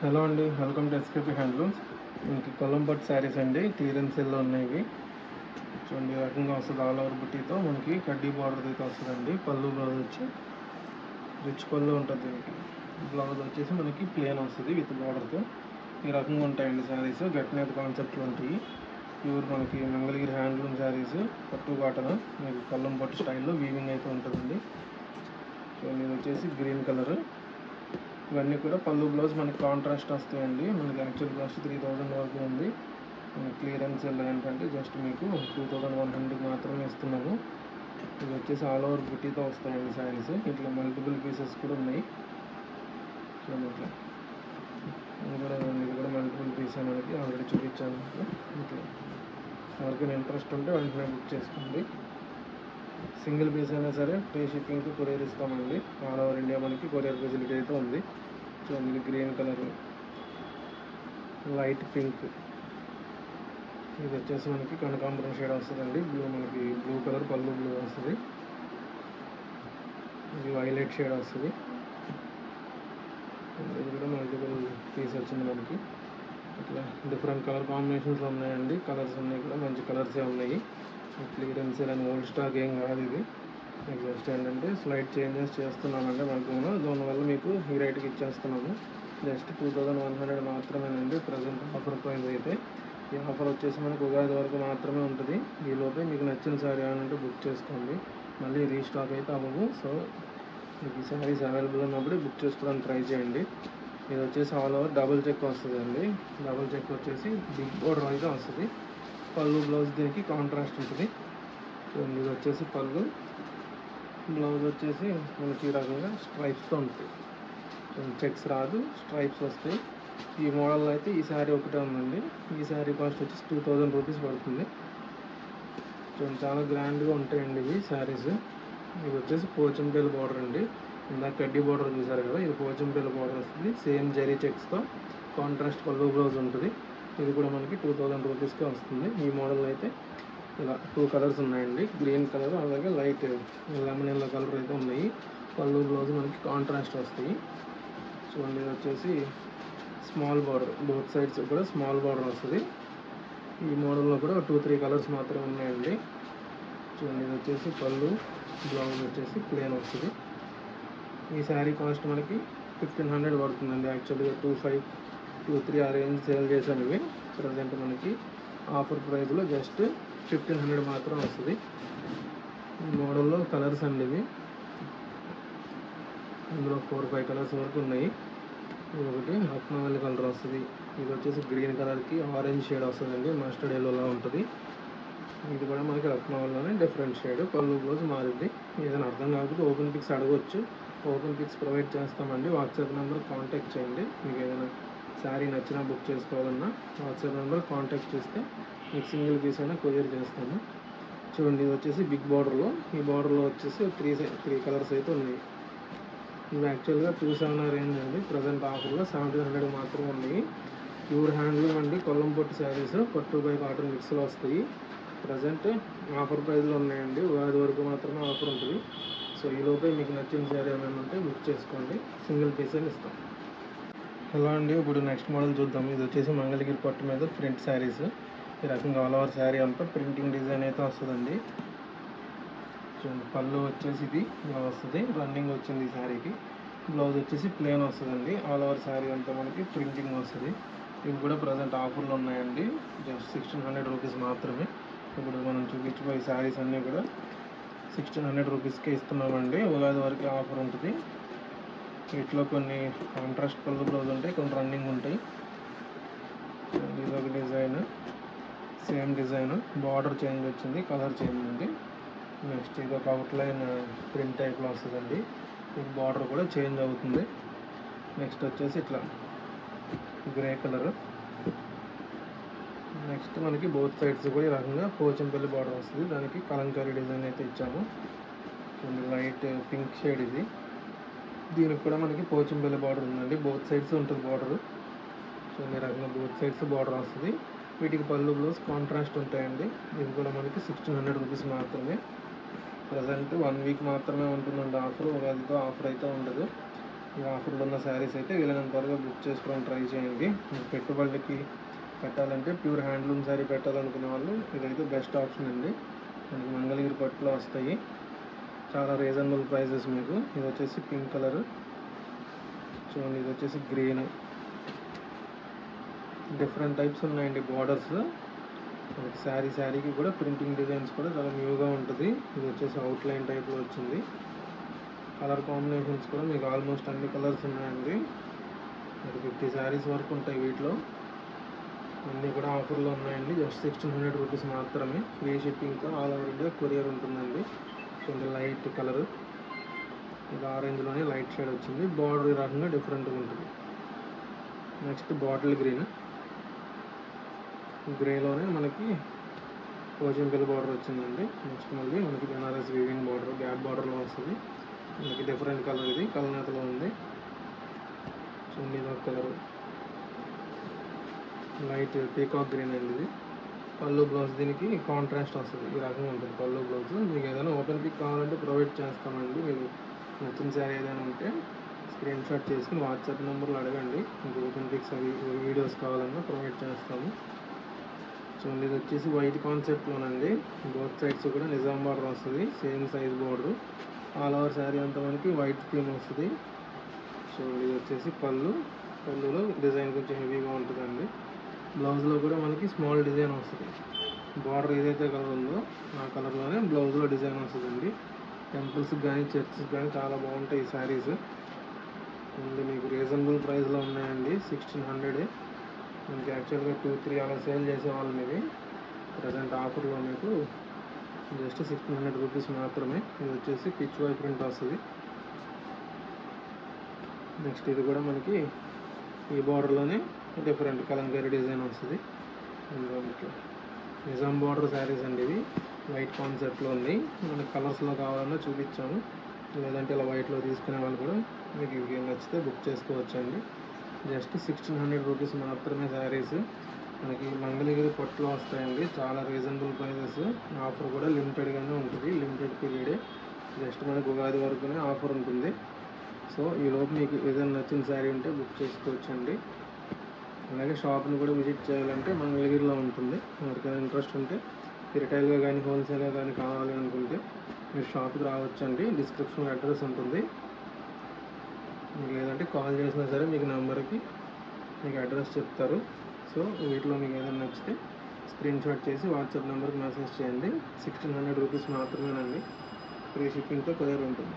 Hello అండి welcome to SKP handlooms మనకి కొలంబట్ శారీస్ అండి టీరెన్సీల్లో ఉన్నాయి చూడండి ఈ రకంగా వస్తుంది ఆల్ ఓవర్ బుట్టీతో. మనకి కడ్డీ బార్డర్ అయితే వస్తుందండి పళ్ళు బ్లౌజ్ వచ్చి రిచ్ పళ్ళు ఉంటుంది దీనికి. బ్లౌజ్ వచ్చేసి మనకి ప్లేన్ వస్తుంది విత్ బార్డర్తో ఈ రకంగా ఉంటాయండి శారీస్ గట్నేత కాన్సెప్ట్లు ఉంటాయి ప్యూర్ మనకి మంగళగిరి హ్యాండ్లూమ్ శారీస్ పట్టు కాటన్. మీకు కొల్లం పట్టు స్టైల్లో వీవింగ్ అయితే ఉంటుందండి. చూడండి ఇది వచ్చేసి గ్రీన్ కలర్ ఇవన్నీ కూడా పళ్ళు బ్లౌజ్ మనకి కాంట్రాస్ట్ వస్తాయండి. మనకి యాక్చువల్ కాస్ట్ త్రీ థౌజండ్ వరకు ఉంది. క్లియరెన్స్ ఏంటంటే జస్ట్ మీకు టూ థౌజండ్ వన్ హండ్రెడ్ మాత్రమే ఇస్తున్నాము. ఇది వచ్చేసి ఆల్ ఓవర్ బుట్టీతో వస్తాయండి శారీస్ ఇట్లా మల్టిపుల్ పీసెస్ కూడా ఉన్నాయి. ఇట్లా. ఇది కూడా ఇది కూడా మల్టిపుల్ పీస్ మనకి. ఆల్రెడీ చూపించాను ఇట్లా. ఎవరికైనా ఇంట్రెస్ట్ ఉంటే వెంటనే బుక్ చేసుకోండి. సింగిల్ పీస్ అయినా సరే ఫ్రీ షిప్పింగ్కి కొరియర్ ఇస్తామండి. ఆల్ ఓవర్ ఇండియా మనకి కొరియర్ ఫెసిలిటీ అయితే ఉంది. సో ఇది గ్రీన్ కలర్ లైట్ పింక్. ఇది వచ్చేసి మనకి కనకాంబరం షేడ్ వస్తుందండి. బ్లూ మనకి బ్లూ కలర్ పళ్ళు బ్లూ వస్తుంది. ఇది వైలెట్ షేడ్ వస్తుంది. ఇది కూడా మల్టిపుల్ పీస్ వచ్చింది మనకి. ఇట్లా డిఫరెంట్ కలర్ కాంబినేషన్స్ ఉన్నాయండి. కలర్స్ ఉన్నాయి కూడా మంచి కలర్సే ఉన్నాయి. క్లియరెన్స్ అని ఓల్డ్ స్టాక్ ఏం కాదు ఇది. మీకు జస్ట్ ఏంటంటే స్లైడ్ చేంజెస్ చేస్తున్నానంటే మనకు దానివల్ల మీకు ఈ రేట్కి ఇచ్చేస్తున్నాము. Just two thousand one hundred మాత్రమేనండి. ప్రజెంట్ ఆఫర్ ప్రైస్ అయితే. ఈ ఆఫర్ వచ్చేసి మనకు ఉగాది వరకు మాత్రమే ఉంటుంది. ఈలోపే మీకు నచ్చిన సారీ అంటే బుక్ చేసుకోండి. మళ్ళీ రీస్టాక్ అయితే అవ్వవు. సో మీకు ఈ శారీస్ అవైలబుల్ ఉన్నప్పుడు బుక్ చేసుకోవడానికి ట్రై చేయండి. ఇది వచ్చేసి ఆల్ ఓవర్ డబుల్ చెక్ వస్తుందండి. డబుల్ చెక్ వచ్చేసి బిగ్ బోర్డర్ అయితే వస్తుంది. పళ్ళు బ్లౌజ్ దీనికి కాంట్రాస్ట్ ఉంటుంది. చూడండి ఇది వచ్చేసి పళ్ళు. బ్లౌజ్ వచ్చేసి మనకి ఈ రకంగా స్ట్రైప్స్తో ఉంటుంది. చెక్స్ రాదు స్ట్రైప్స్ వస్తాయి. ఈ మోడల్ అయితే ఈ శారీ ఒకటే ఉందండి. ఈ శారీ కాస్ట్ వచ్చేసి టూ థౌజండ్ రూపీస్ పడుతుంది. చూడండి చాలా గ్రాండ్గా ఉంటాయండి ఇవి శారీస్ ఇది వచ్చేసి పోచంపేలు బార్డర్ అండి. ఇందాక కడ్డీ బార్డర్ చూసారు కదా ఇది పోచంపేలు బార్డర్ వస్తుంది. సేమ్ జరీ చెక్స్తో కాంట్రాస్ట్ పళ్ళు బ్లౌజ్ ఉంటుంది. ఇది కూడా మనకి టూ థౌజండ్ రూపీస్కే వస్తుంది. ఈ మోడల్ అయితే ఇలా టూ కలర్స్ ఉన్నాయండి. గ్రీన్ కలర్ అలాగే లైట్ లెమన్ ఎల్లో కలర్ అయితే ఉన్నాయి. పళ్ళు బ్లౌజ్ మనకి కాంట్రాస్ట్ వస్తాయి. చూడండి ఇది వచ్చేసి స్మాల్ బార్డర్ బోత్ సైడ్స్ కూడా స్మాల్ బార్డర్ వస్తుంది. ఈ మోడల్లో కూడా టూ త్రీ కలర్స్ మాత్రమే ఉన్నాయండి. చూడండి ఇది వచ్చేసి పళ్ళు బ్లౌజ్ వచ్చేసి ప్లేన్ వస్తుంది. ఈ శారీ కాస్ట్ మనకి ఫిఫ్టీన్ హండ్రెడ్ పడుతుందండి. యాక్చువల్గా టూ ఫైవ్ టూ త్రీ ఆ రేంజ్ సేల్ చేశాను ఇవి ప్రజెంట్ మనకి ఆఫర్ ప్రైస్లో జస్ట్ ఫిఫ్టీన్ హండ్రెడ్ మాత్రం వస్తుంది. మోడల్లో కలర్స్ అండి ఇవి. ఇందులో ఫోర్ ఫైవ్ కలర్స్ వరకు ఉన్నాయి. ఇది ఒకటి రత్నవల్లి కలర్ వస్తుంది. ఇది వచ్చేసి గ్రీన్ కలర్కి ఆరెంజ్ షేడ్ వస్తుందండి. మస్టర్డ్ ఎల్లోలా ఉంటుంది. ఇది కూడా మనకి రత్నవల్లోనే డిఫరెంట్ షేడ్ పళ్ళు బ్లౌజ్ మారింది ఏదైనా అర్థం కాకపోతే ఓపెన్ పిక్స్ అడగవచ్చు ఓపెన్ పిక్స్ ప్రొవైడ్ చేస్తామండి. వాట్సాప్ నెంబర్ కాంటాక్ట్ చేయండి. మీకు ఏదైనా శారీ నచ్చినా బుక్ చేసుకోవాలన్నా వాట్సాప్ నెంబర్ కాంటాక్ట్ చేస్తే మీకు సింగిల్ పీస్ అయినా కొరియర్ చేస్తాము చూడండి ఇది వచ్చేసి బిగ్ బార్డర్లో. ఈ బార్డర్లో వచ్చేసి త్రీ త్రీ కలర్స్ అయితే ఉన్నాయి. ఇవి యాక్చువల్గా టూ సెవెన్ రేంజ్ అండి. ప్రజెంట్ ఆఫర్లో సెవెంటీన్ హండ్రెడ్ మాత్రమే ఉన్నాయి. ప్యూర్ హ్యాండ్లూమ్ అండి. కొల్లం పొట్టు శారీస్ పట్టు బై కాటన్ మిక్స్లో వస్తాయి. ప్రజెంట్ ఆఫర్ ప్రైజ్లో ఉన్నాయండి. ఉగాది వరకు మాత్రమే ఆఫర్ ఉంటుంది. సో ఈ లోపే మీకు నచ్చిన శారీ ఏమైనా ఉంటే బుక్ చేసుకోండి. సింగిల్ పీస్ అని ఇస్తాం. హలో అండి ఇప్పుడు నెక్స్ట్ మోడల్ చూద్దాం. ఇది వచ్చేసి మంగళగిరి పట్టు మీద ప్రింట్ శారీస్. ఈ రకంగా ఆల్ ఓవర్ శారీ అంతా ప్రింటింగ్ డిజైన్ అయితే వస్తుందండి. చూడండి పళ్ళు వచ్చేసి ఇది ఇలా వస్తుంది. రన్నింగ్ వచ్చింది ఈ శారీకి. బ్లౌజ్ వచ్చేసి ప్లేన్ వస్తుందండి. ఆల్ ఓవర్ శారీ అంతా మనకి ప్రింటింగ్ వస్తుంది. ఇవి కూడా ప్రజెంట్ ఆఫర్లు ఉన్నాయండి. జస్ట్ సిక్స్టీన్ హండ్రెడ్ రూపీస్ మాత్రమే. ఇప్పుడు మనం చూపించిపోయే శారీస్ అన్నీ కూడా సిక్స్టీన్ హండ్రెడ్ రూపీస్కే ఇస్తున్నామండి. ఉగాది వరకు ఆఫర్ ఉంటుంది. వీటిలో కొన్ని కాంట్రాస్ట్ కలర్ బ్లౌజ్ ఉంటాయి కొన్ని రన్నింగ్ ఉంటాయి. ఇది ఒక design same design border change వచ్చింది కలర్ చేంజ్ ఉంది. నెక్స్ట్ ఇది ఒక అవుట్లైన్ ప్రింట్ టైప్లో వస్తుందండి ఇది బార్డర్ కూడా చేంజ్ అవుతుంది. నెక్స్ట్ వచ్చేసి ఇట్లా గ్రే కలర్ నెక్స్ట్ మనకి బోత్ సైడ్స్ కూడా ఈ రకంగా పోచంపల్లి బార్డర్ వస్తుంది. దానికి కలంకారీ డిజైన్ అయితే ఇచ్చాము. లైట్ పింక్ షేడ్ ఇది. దీనికి కూడా మనకి పోచంపల్లి బార్డర్ ఉందండి. బోత్ సైడ్స్ ఉంటుంది బార్డర్ సో ఈ రకంగా బోత్ సైడ్స్ బార్డర్ వస్తుంది. వీటికి పళ్ళు బ్లౌజ్ కాంట్రాస్ట్ ఉంటాయండి. ఇది కూడా మనకి సిక్స్టీన్ హండ్రెడ్ రూపీస్ మాత్రమే. ప్రజెంట్ వన్ వీక్ మాత్రమే ఉంటుందండి ఆఫర్ ఉగాదితో ఆఫర్ అయితే ఉండదు. ఈ ఆఫర్లో ఉన్న శారీస్ అయితే వీలైనంత త్వరగా బుక్ చేసుకోవడం ట్రై చేయండి. పెట్టుబడులకి పెట్టాలంటే ప్యూర్ హ్యాండ్లూమ్ శారీ పెట్టాలనుకునే వాళ్ళు ఇదైతే బెస్ట్ ఆప్షన్ అండి. మనకి మంగళగిరి పట్టులో వస్తాయి. చాలా రీజనబుల్ ప్రైజెస్ మీకు. ఇది వచ్చేసి పింక్ కలర్ చూడండి ఇది వచ్చేసి గ్రీన్ డిఫరెంట్ టైప్స్ ఉన్నాయండి బార్డర్స్ మనకి శారీ శారీకి కూడా ప్రింటింగ్ డిజైన్స్ కూడా చాలా న్యూగా ఉంటుంది. ఇది వచ్చేసి అవుట్లైన్ టైప్లో వచ్చింది. కలర్ కాంబినేషన్స్ కూడా మీకు ఆల్మోస్ట్ అన్ని కలర్స్ ఉన్నాయండి. మీకు ఫిఫ్టీ శారీస్ వరకు ఉంటాయి వీటిలో. అన్నీ కూడా ఆఫర్లో ఉన్నాయండి. జస్ట్ సిక్స్టీన్ హండ్రెడ్ రూపీస్ మాత్రమే. ఫ్రీ షిప్పింగ్తో ఆల్ ఓవర్ ఇండియా కొరియర్ ఉంటుందండి. కొంచెం లైట్ కలర్ ఇది ఆరెంజ్లోనే లైట్ షేడ్ వచ్చింది. బార్డర్ రకంగా డిఫరెంట్గా ఉంటుంది. నెక్స్ట్ బాటిల్ గ్రీన్ గ్రేలోనే మనకి కోచింపిల్ బార్డర్ వచ్చిందండి. నెక్స్ట్ మళ్ళీ మనకి బెనారస్ వీవింగ్ బార్డర్ గ్యాప్ బార్డర్లో వస్తుంది. మనకి డిఫరెంట్ కలర్ ఇది. కలనేతలో ఉంది. చూడండి ఇది ఒక కలర్ లైట్ పీకాక్ గ్రీన్ అండి ఇది. పళ్ళు బ్లౌజ్ దీనికి కాంట్రాస్ట్ వస్తుంది. ఈ రకంగా ఉంటుంది పళ్ళు బ్లౌజ్. మీకు ఏదైనా ఓపెన్ పిక్ కావాలంటే ప్రొవైడ్ చేస్తామండి. మీకు నచ్చిన శారీ ఏదైనా ఉంటే స్క్రీన్ షాట్ చేసుకుని వాట్సాప్ నెంబర్లో అడగండి. మీకు ఓపెన్ పిక్స్ అవి వీడియోస్ కావాలన్నా ప్రొవైడ్ చేస్తాము. సో ఇది వచ్చేసి వైట్ కాన్సెప్ట్లోనండి బోత్ సైడ్స్ కూడా నిజాం బార్డర్ వస్తుంది. Same size board all over sari అంతా మనకి వైట్ థీమ్ వస్తుంది. సో ఇది వచ్చేసి పళ్ళు. పళ్ళులో డిజైన్ కొంచెం హెవీగా ఉంటుందండి. బ్లౌజ్లో కూడా మనకి స్మాల్ డిజైన్ వస్తుంది. బార్డర్ ఏదైతే కలర్ ఉందో ఆ కలర్లోనే బ్లౌజ్లో డిజైన్ వస్తుందండి. టెంపుల్స్కి కానీ చర్చెస్కి కానీ చాలా బాగుంటాయి ఈ శారీస్ అండ్ మీకు రీజనబుల్ ప్రైస్లో ఉన్నాయండి సిక్స్టీన్ హండ్రెడ్. మనకి యాక్చువల్గా టూ త్రీ అలా సేల్ చేసేవాళ్ళం ఇవి. ప్రజెంట్ ఆఫర్లో మీకు జస్ట్ సిక్స్టీన్ హండ్రెడ్ రూపీస్ మాత్రమే. ఇది వచ్చేసి పిచ్ వై ప్రింట్ వస్తుంది. నెక్స్ట్ ఇది కూడా మనకి ఈ బార్డర్లోనే డిఫరెంట్ కలంకారీ డిజైన్ వస్తుంది. ఇందులో నిజాం బార్డర్ శారీస్ అండి ఇవి. వైట్ కాన్సెప్ట్లో ఉన్నాయి మనకి కలర్స్లో కావాలన్నా చూపించాము. లేదంటే ఇలా వైట్లో తీసుకునే వాళ్ళు కూడా మీకు ఇవి నచ్చితే బుక్ చేసుకోవచ్చండి. జస్ట్ సిక్స్టీన్ హండ్రెడ్ రూపీస్ మాత్రమే శారీస్. మనకి మంగళగిరి పట్టులో వస్తాయండి. చాలా రీజనబుల్ ప్రైజెస్ ఆఫర్ కూడా లిమిటెడ్గానే ఉంటుంది. లిమిటెడ్ పీరియడే జస్ట్ మనకు ఉగాది వరకునే ఆఫర్ ఉంటుంది. సో ఈ లోపు మీకు ఏదైనా నచ్చిన శారీ ఉంటే బుక్ చేసుకోవచ్చండి. అలాగే షాప్ని కూడా విజిట్ చేయాలంటే మంగళగిరిలో ఉంటుంది. ఎవరికైనా ఇంట్రెస్ట్ ఉంటే రిటైల్గా కానీ హోల్సేల్గా కానీ కావాలి అనుకుంటే మీరు షాప్కి రావచ్చండి. డిస్క్రిప్షన్ అడ్రస్ ఉంటుంది. మీకు లేదంటే కాల్ చేసినా సరే మీకు నెంబర్కి మీకు అడ్రస్ చెప్తారు. సో వీటిలో మీకు ఏదైనా నచ్చితే స్క్రీన్ షాట్ చేసి వాట్సాప్ నెంబర్కి మెసేజ్ చేయండి. సిక్స్టీన్ హండ్రెడ్ రూపీస్ మాత్రమేనండి. ఫ్రీ షిప్పింగ్తో కొరియర్ ఉంటుంది